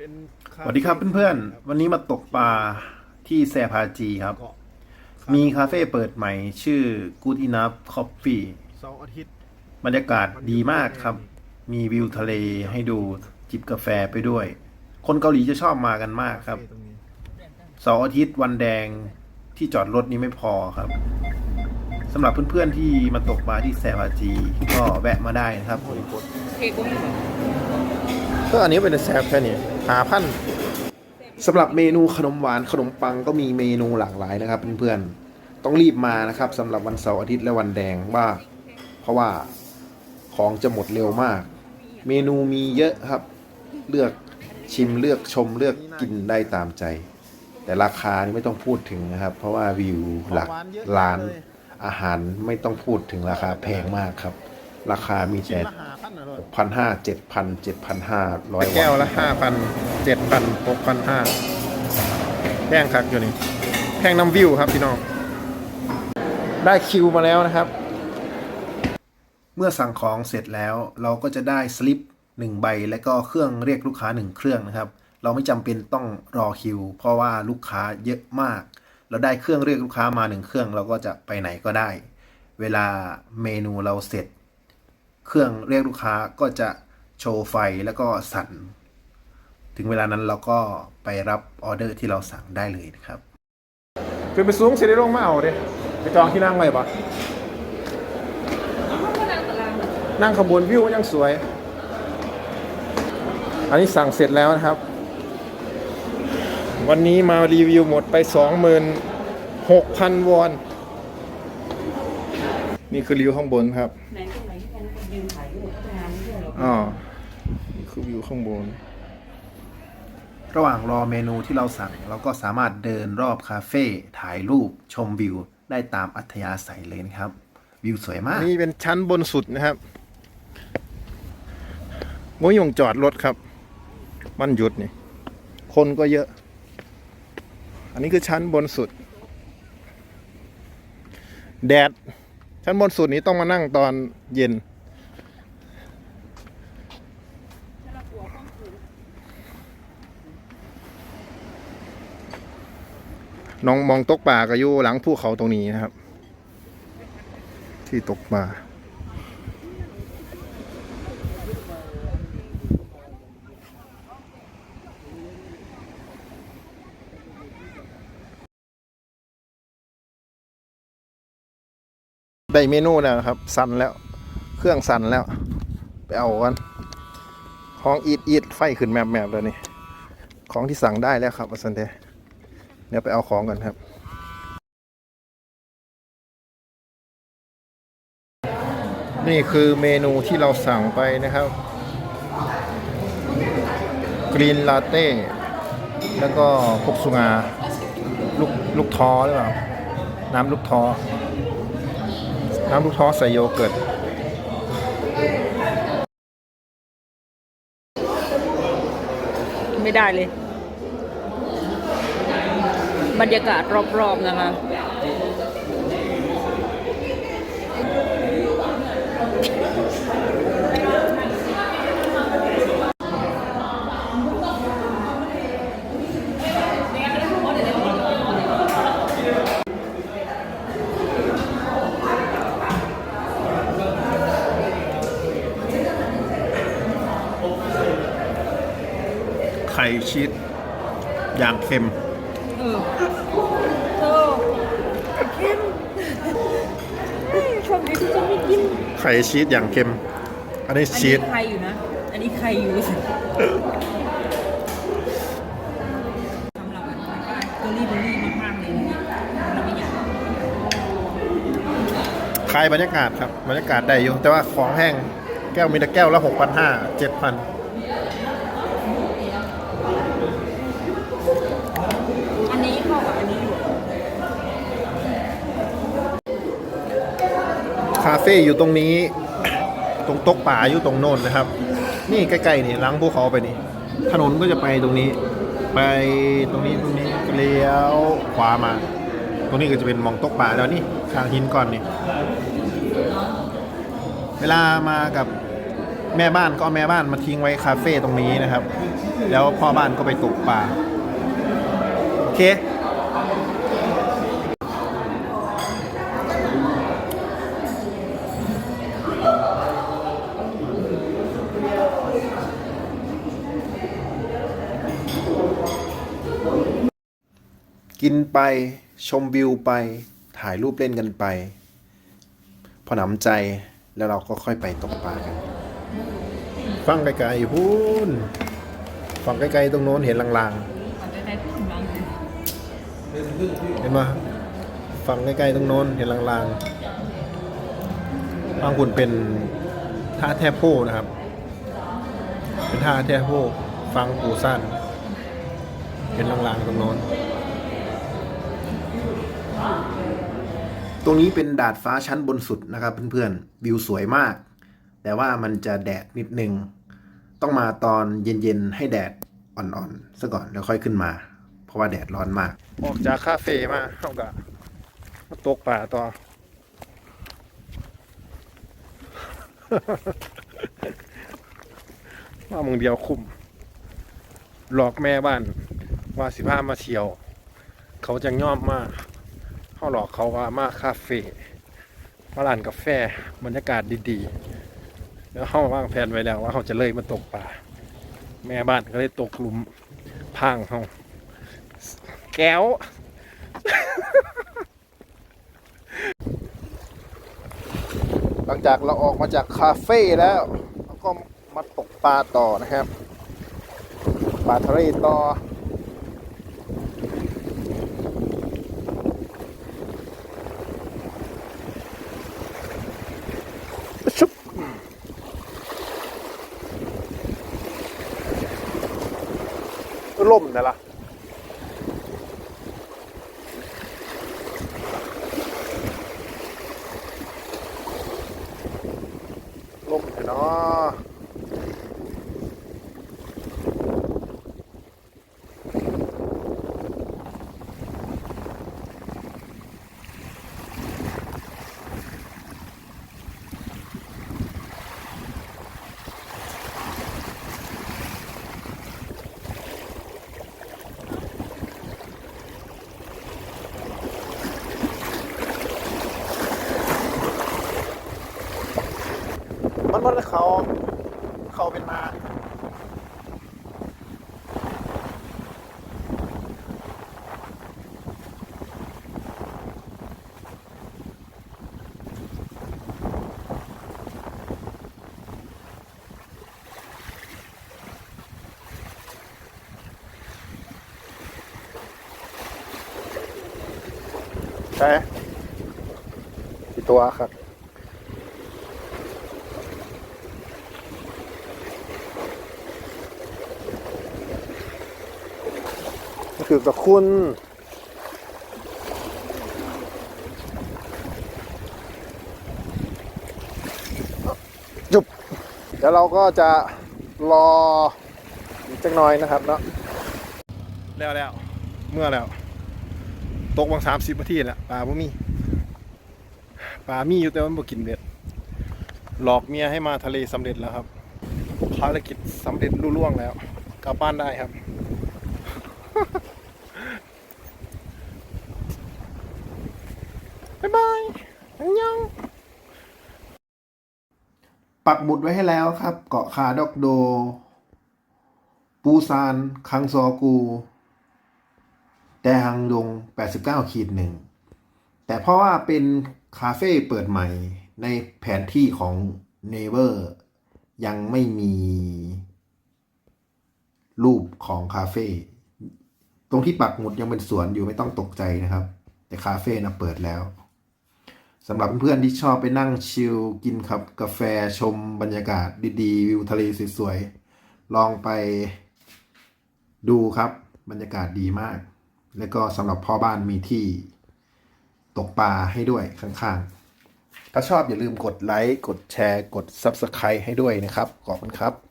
เป็นสวัสดีครับเพื่อนๆ วันนี้มาตกปลาที่แซพาจีครับเกาะมีคาเฟ่เปิดใหม่ชื่อ Good Enough Coffee เสาร์อาทิตย์บรรยากาศดีมากครับ มีวิวทะเลให้ดูจิบกาแฟไปด้วย คนเกาหลีจะชอบมากันมากครับตรงนี้เสาร์อาทิตย์วันแดงที่จอดรถนี้ไม่พอครับสำหรับเพื่อนๆที่มาตกปลาที่แซพาจี ก็แวะมาได้นะครับ ก็อันนี้เป็นแซฟแค่นี้หาพันสำหรับเมนูขนมหวานขนมปังก็มีเมนูหลากหลายนะครับเพื่อนๆต้องรีบมานะครับสำหรับวันเสาร์อาทิตย์และวันแดงว่า เพราะว่าของจะหมดเร็วมาก เมนูมีเยอะครับ เลือกชิมเลือกชมเลือกกินได้ตามใจ แต่ราคานี่ไม่ต้องพูดถึงนะครับ เพราะว่าวิวหลักล้านอาหารไม่ต้องพูดถึงราคาแพงมากครับ ราคามีแต่มาหาพั นหน่อยหกพันห้าเจ็ดพันเจ็ดพันห้าร้อยแก้วละห้าพันเจ็ดพันหกพันห้าแพงคักอยู่นี่แพงน้ำวิวครับพี่น้อง ได้คิวมาแล้วนะครับ เมื่อสั่งของเสร็จแล้วเราก็จะได้สลิปหนึ่งใบ และก็เครื่องเรียกลูกค้าหนึ่งเครื่องนะครับ เราไม่จำเป็นต้องรอคิว เพราะว่าลูกค้าเยอะมาก เราได้เครื่องเรียกลูกค้ามาหนึ่งเครื่อง เราก็จะไปไหนก็ได้ เวลาเมนูเราเสร็จ เครื่องเรียกลูกค้าก็จะโชว์ไฟแล้วก็สั่น ถึงเวลานั้นเราก็ไปรับออเดอร์ที่เราสั่งได้เลยนะครับคือไปสูงสิได้ลงมาเอาเด้ไปจองที่นั่งไว้ปะนั่งขบวนวิวมันยังสวย อันนี้สั่งเสร็จแล้วนะครับ วันนี้มารีวิวหมดไป 26,000 วอน นี่คือรีวิวข้างบนครับ ไหนตรงไหนที่กัน ยืนถ่ายรูปพัฒนาไม่ใช่เหรออ๋อนี่คือวิวข้างบน ระหว่างรอเมนูที่เราสั่ง เราก็สามารถเดินรอบคาเฟ่ถ่ายรูปชมวิว ได้ตามอัธยาศัยเลยนะครับ วิวสวยมากนี่เป็นชั้นบนสุดนะครับมยงจอดรถครับ มันหยุดนี่ คนก็เยอะ อันนี้คือชั้นบนสุด แดด ชั้นบนสุดนี้ต้องมานั่งตอนเย็น น้องมองตกปลาก็อยู่หลังภูเขาตรงนี้นะครับ ที่ตกปลาได้เมนูแล้วนะครับ สั่นแล้ว เครื่องสั่นแล้ว ไปเอากันของอีดอีดไฟขึ้นแมบแมบแล้วนี่ ของที่สั่งได้แล้วครับอาสันเด เดี๋ยวไปเอาของกันครับนี่คือเมนูที่เราสั่งไปนะครับกรีนลาเต้แล้วก็พกสุงาลูกลูกท้อหรือเปล่าน้ำลูกท้อน้ำลูกท้อใส่โยเกิร์ตไม่ได้เลย บรรยากาศรอบ ๆ นะคะไข่ชีสอย่างเค็ม เออเออเข้มชอบดีที่จะไม่กินไข่ชีสอย่างเค็ม อันนี้อันชีนี้สใครอยู่นะ อันนี้ใครอยู่สำหรับเบอรี่เบอร์รี่มากๆเลยนะเราไม่อยากคลายบรรยากาศครับ บรรยากาศได้อยู่ แต่ว่าของแห้ง แก้วมีแต่แก้วละหกพันห้าเจ็ดพัน อันนี้เข้ากับอันนี้อยู่ คาเฟ่อยู่ตรงนี้ ตรงโต๊ะป่าอยู่ตรงโน้นนะครับ นี่ใกล้ๆนี่หลังภูเขาไปนี่ ถนนก็จะไปตรงนี้ ไปตรงนี้ตรงนี้เลี้ยวขวามา ตรงนี้ก็จะเป็นมองโต๊ะป่าแล้วนี่ทางหินก่อนนี่ เวลามากับแม่บ้านก็เอาแม่บ้านมาทิ้งไว้คาเฟ่ตรงนี้นะครับ แล้วพ่อบ้านก็ไปตกปลาโอเค กินไปชมวิวไป ถ่ายรูปเล่นกันไป พอหนำใจแล้วเราก็ค่อยไปตกปลากัน ฟังไกลๆพูนฟังไกลๆตรงโน้นเห็นลางมันจะได้พูดมั้งๆเห็นไหมฟังใกล้ๆตรงโน้นเห็นลางๆบางคุณเป็นท่าแทบโพนะครับ เป็นท่าแทบโพฟังปูสั้นเห็นลางๆตรงโน้น ตรงนี้เป็นดาดฟ้าชั้นบนสุดนะครับเพื่อนๆ วิวสวยมาก แต่ว่ามันจะแดดนิดนึง ต้องมาตอนเย็นๆ ให้แดดอ่อนๆซะก่อนแล้วค่อยขึ้นมา เพราะว่าแดดร้อนมาก ออกจากคาเฟ่มาเขาก็มาตกป่าต่อ มามึงเดียวคุม หลอกแม่บ้านว่าสิพามาเที่ยว เขาจะย่อมมาก เขาหลอกเขาว่ามาคาเฟ่มาร้านกาแฟบรรยากาศดีๆ แล้วเขาวางแผนไว้แล้วว่าเขาจะเลยมาตกป่าแม่บ้านก็เลยตกหลุมพางเขาแก้วหลังจากเราออกมาจากคาเฟ่แล้วเราก็มาตกปลาต่อนะครับปลาทะเลต่อ ล่มนะล่ะล่มเนาะ มันมันเขาเขาเป็นมาใช่กี่ตัวครับ คือกับคุณจุบเดี๋ยวเราก็จะรออีกจักน่อยนะครับเนาะแล้วแล้วเมื่อแล้ว ตกบางสามสิบนาทีแล้วปลาบ่มีปลามีอยู่แต่วันบ่กินเบ็ดหลอกเมียให้มาทะเลสำเร็จแล้วครับภารกิจสำเร็จรุ่ล่วงแล้ว กลับบ้านได้ครับ บ๊ายบายอันยังปักหมุดไว้ให้แล้วครับ เกาะคาดอกโด ปูซาน คังซอกู แต่ฮังดง 89ขีดหนึ่ง แต่เพราะว่าเป็นคาเฟ่เปิดใหม่ในแผนที่ของ n e เ e อร์ยังไม่มีรูปของคาเฟ่ตรงที่ปักหมุดยังเป็นสวนอยู่ไม่ต้องตกใจนะครับ แต่คาเฟ่นะเปิดแล้ว สำหรับเพื่อนๆที่ชอบไปนั่งชิลกินครับกาแฟชมบรรยากาศดีๆ วิวทะเลสวยๆลองไปดูครับบรรยากาศดีมาก แล้วก็สำหรับพ่อบ้านมีที่ตกปลาให้ด้วยข้างๆ ถ้าชอบอย่าลืมกดไลค์ กดแชร์ กด Subscribe ให้ด้วยนะครับ ขอบคุณครับ